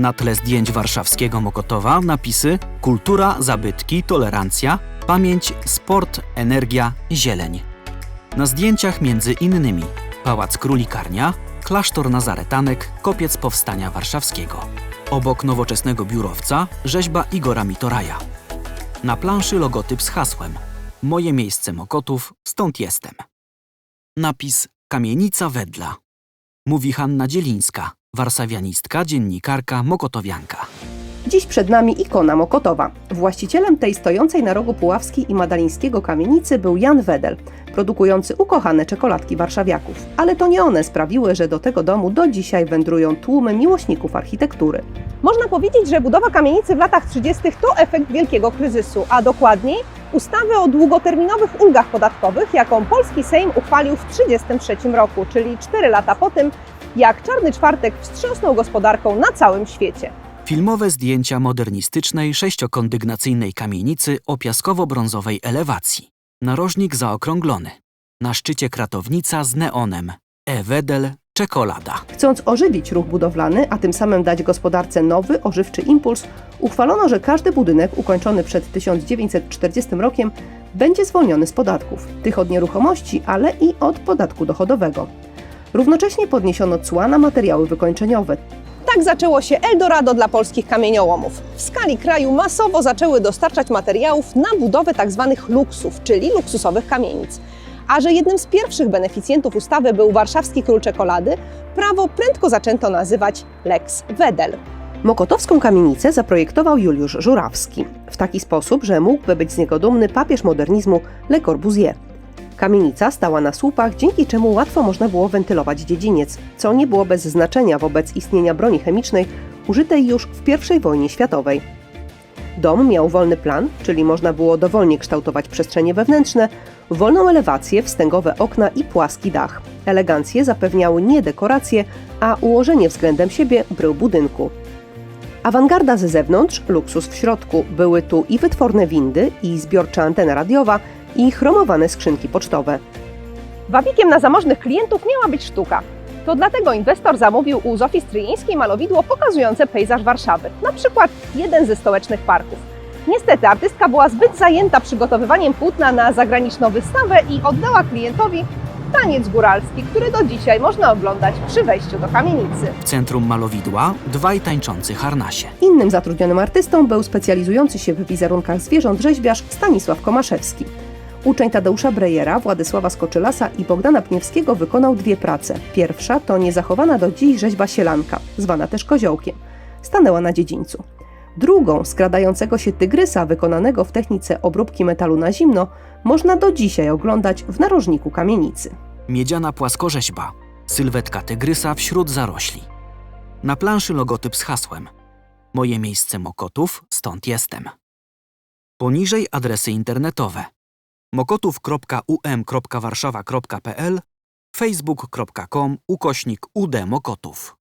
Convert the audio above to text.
Na tle zdjęć warszawskiego Mokotowa napisy kultura, zabytki, tolerancja, pamięć, sport, energia, zieleń. Na zdjęciach między innymi Pałac Królikarnia, klasztor Nazaretanek, kopiec Powstania Warszawskiego. Obok nowoczesnego biurowca rzeźba Igora Mitoraja. Na planszy logotyp z hasłem Moje miejsce Mokotów, stąd jestem. Napis Kamienica Wedla. Mówi Hanna Dzielińska, warszawianistka, dziennikarka, mokotowianka. Dziś przed nami ikona Mokotowa. Właścicielem tej stojącej na rogu Puławskiej i Madalińskiego kamienicy był Jan Wedel, produkujący ukochane czekoladki warszawiaków. Ale to nie one sprawiły, że do tego domu do dzisiaj wędrują tłumy miłośników architektury. Można powiedzieć, że budowa kamienicy w latach 30. to efekt wielkiego kryzysu, a dokładniej ustawy o długoterminowych ulgach podatkowych, jaką polski Sejm uchwalił w 1933 roku, czyli 4 lata po tym, jak Czarny Czwartek wstrząsnął gospodarką na całym świecie. Filmowe zdjęcia modernistycznej sześciokondygnacyjnej kamienicy o piaskowo-brązowej elewacji. Narożnik zaokrąglony. Na szczycie kratownica z neonem. E-Wedel, czekolada. Chcąc ożywić ruch budowlany, a tym samym dać gospodarce nowy, ożywczy impuls, uchwalono, że każdy budynek ukończony przed 1940 rokiem będzie zwolniony z podatków, tych od nieruchomości, ale i od podatku dochodowego. Równocześnie podniesiono cła na materiały wykończeniowe. Tak zaczęło się Eldorado dla polskich kamieniołomów. W skali kraju masowo zaczęły dostarczać materiałów na budowę tzw. luksów, czyli luksusowych kamienic. A że jednym z pierwszych beneficjentów ustawy był warszawski król czekolady, prawo prędko zaczęto nazywać Lex Wedel. Mokotowską kamienicę zaprojektował Juliusz Żurawski w taki sposób, że mógłby być z niego dumny papież modernizmu Le Corbusier. Kamienica stała na słupach, dzięki czemu łatwo można było wentylować dziedziniec, co nie było bez znaczenia wobec istnienia broni chemicznej użytej już w I wojnie światowej. Dom miał wolny plan, czyli można było dowolnie kształtować przestrzenie wewnętrzne, wolną elewację, wstęgowe okna i płaski dach. Elegancję zapewniały nie dekoracje, a ułożenie względem siebie brył budynku. Awangarda ze zewnątrz, luksus w środku. Były tu i wytworne windy, i zbiorcza antena radiowa, i chromowane skrzynki pocztowe. Wabikiem na zamożnych klientów miała być sztuka. To dlatego inwestor zamówił u Zofii Stryjeńskiej malowidło pokazujące pejzaż Warszawy, na przykład jeden ze stołecznych parków. Niestety artystka była zbyt zajęta przygotowywaniem płótna na zagraniczną wystawę i oddała klientowi taniec góralski, który do dzisiaj można oglądać przy wejściu do kamienicy. W centrum malowidła dwaj tańczący harnasie. Innym zatrudnionym artystą był specjalizujący się w wizerunkach zwierząt rzeźbiarz Stanisław Komaszewski. Uczeń Tadeusza Brejera, Władysława Skoczylasa i Bogdana Pniewskiego wykonał dwie prace. Pierwsza to niezachowana do dziś rzeźba sielanka, zwana też koziołkiem. Stanęła na dziedzińcu. Drugą, skradającego się tygrysa, wykonanego w technice obróbki metalu na zimno, można do dzisiaj oglądać w narożniku kamienicy. Miedziana płaskorzeźba. Sylwetka tygrysa wśród zarośli. Na planszy logotyp z hasłem Moje miejsce Mokotów, stąd jestem. Poniżej adresy internetowe mokotów.um.warszawa.pl facebook.com ukośnik ud Mokotów